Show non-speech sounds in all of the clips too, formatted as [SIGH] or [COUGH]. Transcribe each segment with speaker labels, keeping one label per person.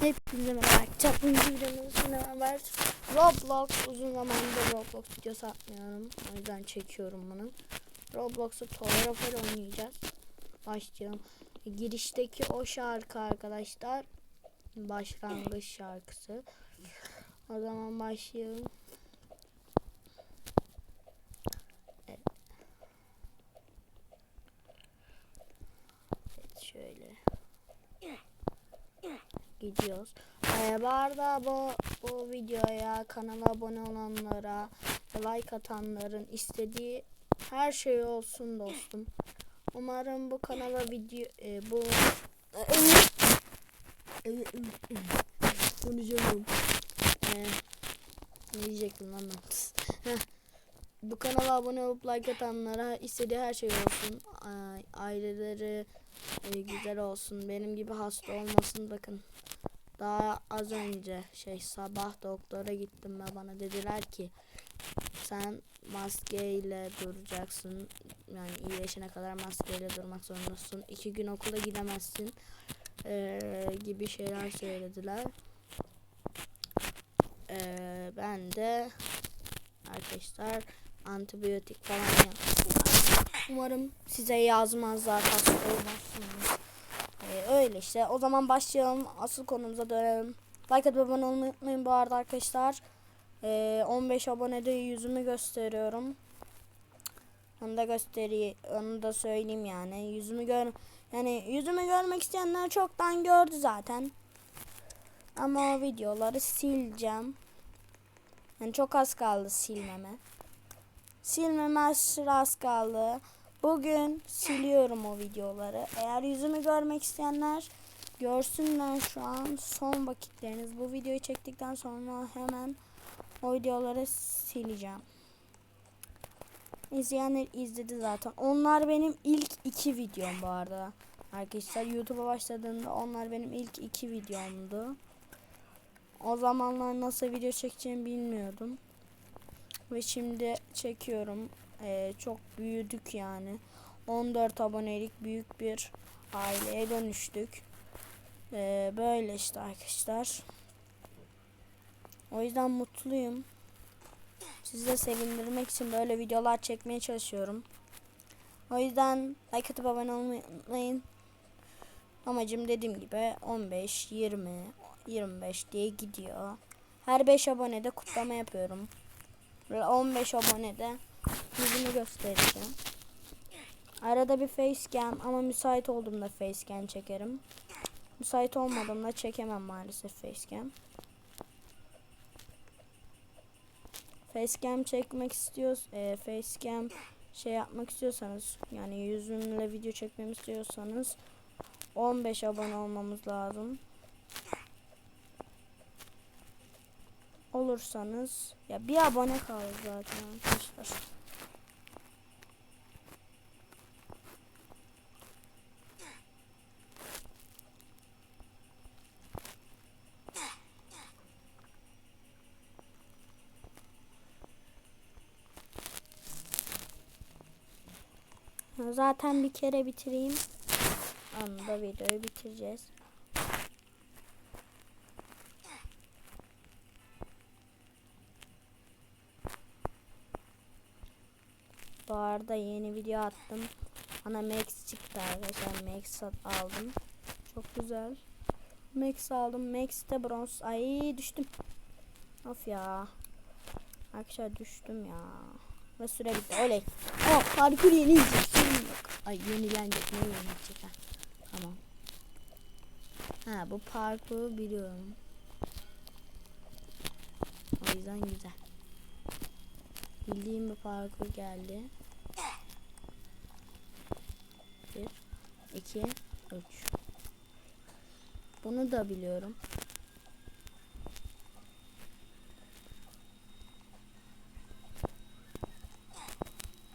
Speaker 1: Hepinize merhaba. Çapıncı videomuzun haber. Roblox uzun zamandır Roblox videosu atmıyorum. O yüzden çekiyorum bunu. Roblox'u Towerofel oynayacağız. Başlayalım. Girişteki o şarkı arkadaşlar. Başlangıç şarkısı. O zaman başlayalım. Evet. Evet şöyle gidiyoruz. Ee, bu arada bu, bu videoya kanala abone olanlara like atanların istediği her şey olsun dostum. Umarım bu kanala video e, bu konuşamıyorum. Ee, ne diyecektim lan ben? Bu kanala abone olup like atanlara istediği her şey olsun. Aileleri e, güzel olsun. Benim gibi hasta olmasın bakın. Daha az önce şey sabah doktora gittim ve bana dediler ki sen maskeyle duracaksın. Yani iyileşene kadar maskeyle durmak zorundasın. İki gün okula gidemezsin. Ee, gibi şeyler söylediler. Ee, ben de arkadaşlar antibiyotik falan yaptım. Umarım size yazmazlar hasta olmazsınız. Ee, öyle işte. O zaman başlayalım. Asıl konumuza dönelim. Like atıp abone olmayı unutmayın bu arada arkadaşlar. Ee, 15 abonede yüzümü gösteriyorum. Onu da göstereyim. Onu da söyleyeyim yani. Yüzümü gör yani yüzümü görmek isteyenler çoktan gördü zaten. Ama o videoları sileceğim. Yani çok az kaldı silmeme. Silmeme aşırı az kaldı. Bugün siliyorum o videoları. Eğer yüzümü görmek isteyenler görsünler şu an son vakitleriniz. Bu videoyu çektikten sonra hemen o videoları sileceğim. İzleyenler izledi zaten. Onlar benim ilk iki videom bu arada. Arkadaşlar YouTube'a başladığımda onlar benim ilk iki videomdu. O zamanlar nasıl video çekeceğimi bilmiyordum. Ve şimdi çekiyorum. Ee, çok büyüdük yani. 14 abonelik büyük bir aileye dönüştük. Ee, böyle işte arkadaşlar. O yüzden mutluyum. Sizi de sevindirmek için böyle videolar çekmeye çalışıyorum. O yüzden like atıp abone olmayı unutmayın. Amacım dediğim gibi 15, 20, 25 diye gidiyor. Her 5 abonede kutlama yapıyorum. Ve 15 abonede yüzümü göstereceğim. Arada bir facecam ama müsait olduğumda facecam çekerim. Müsait olmadığımda çekemem maalesef facecam. Facecam çekmek istiyoruz. E, facecam şey yapmak istiyorsanız yani yüzümle video çekmemi istiyorsanız 15 abone olmamız lazım. Olursanız ya bir abone kaldı zaten arkadaşlar. Zaten bir kere bitireyim. Anda videoyu bitireceğiz. Bu arada yeni video attım. Bana Max çıktı arkadaşlar. Max aldım. Çok güzel. Max aldım. Max de bronz. Ay düştüm. Of ya. Arkadaşlar düştüm ya. Ve süre bitti. Oley. Oh parkur yok. Ay yenilenecek. Ne yenilecek ha? Tamam. Ha bu parkuru biliyorum. O yüzden güzel. Bildiğim bir parkur geldi. 2 3 Bunu da biliyorum.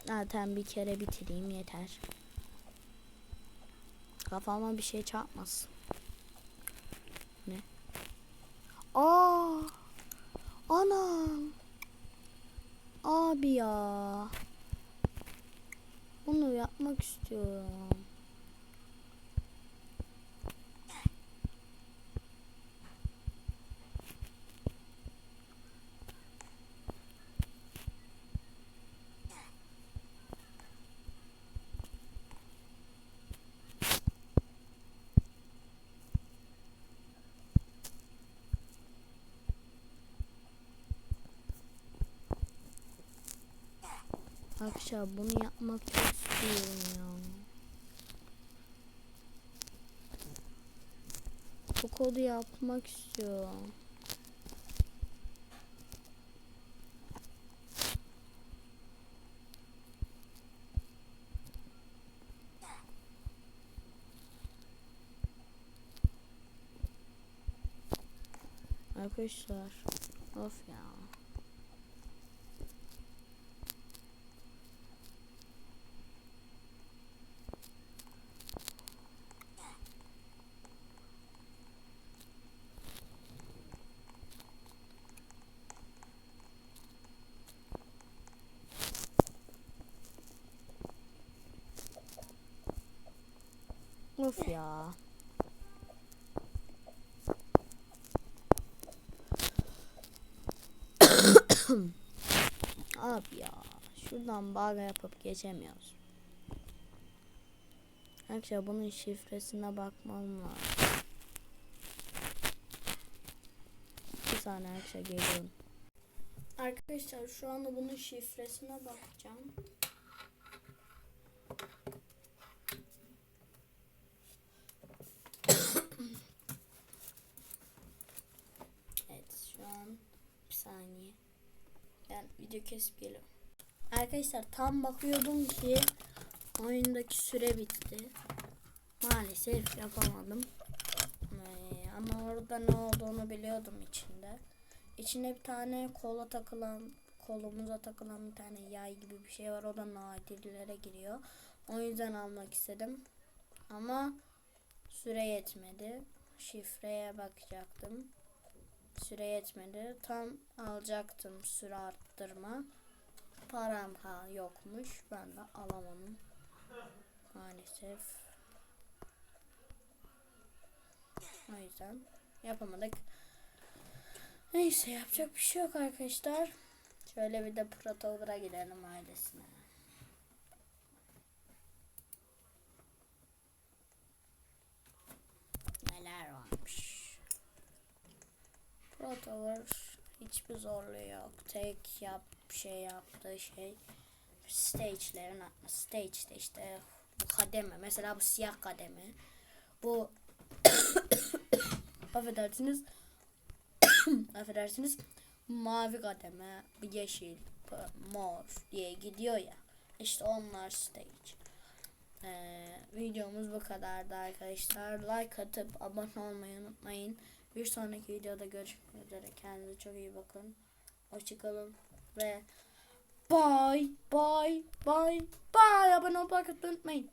Speaker 1: Zaten bir kere bitireyim yeter. Kafama bir şey çarpmasın. Ne? Aa! Anam! Abi ya. Bunu yapmak istiyorum. Arkadaşlar bunu yapmak istiyorum ya. Bu kodu yapmak istiyorum. Arkadaşlar of ya. Of ya. [COUGHS] Abi ya. Şuradan bağla yapıp geçemiyoruz. Arkadaşlar bunun şifresine bakmam lazım. Bir saniye arkadaşlar geliyorum. Arkadaşlar şu anda bunun şifresine bakacağım. Evet şu an bir saniye. Ben video kesip geliyorum. Arkadaşlar tam bakıyordum ki oyundaki süre bitti. Maalesef yapamadım. Ee, ama orada ne olduğunu biliyordum içinde. İçine bir tane kola takılan, kolumuza takılan bir tane yay gibi bir şey var. O da nadirlere giriyor. O yüzden almak istedim. Ama süre yetmedi. Şifreye bakacaktım. Süre yetmedi. Tam alacaktım süre arttırma. Param ha yokmuş. Ben de alamadım. Maalesef. O yüzden yapamadık. Neyse yapacak bir şey yok arkadaşlar. Şöyle bir de Protover'a gidelim ailesine. Protover hiçbir zorluğu yok. Tek yap şey yaptığı şey stage'lerin stage'de işte bu kademe. Mesela bu siyah kademe. Bu [COUGHS] affedersiniz. [COUGHS] affedersiniz. Mavi kademe yeşil mor diye gidiyor ya. İşte onlar stage. Ee, videomuz bu kadardı arkadaşlar. Like atıp abone olmayı unutmayın bir sonraki videoda görüşmek üzere. Kendinize çok iyi bakın. Hoşçakalın ve bye bye bye bye. Abone olmayı unutmayın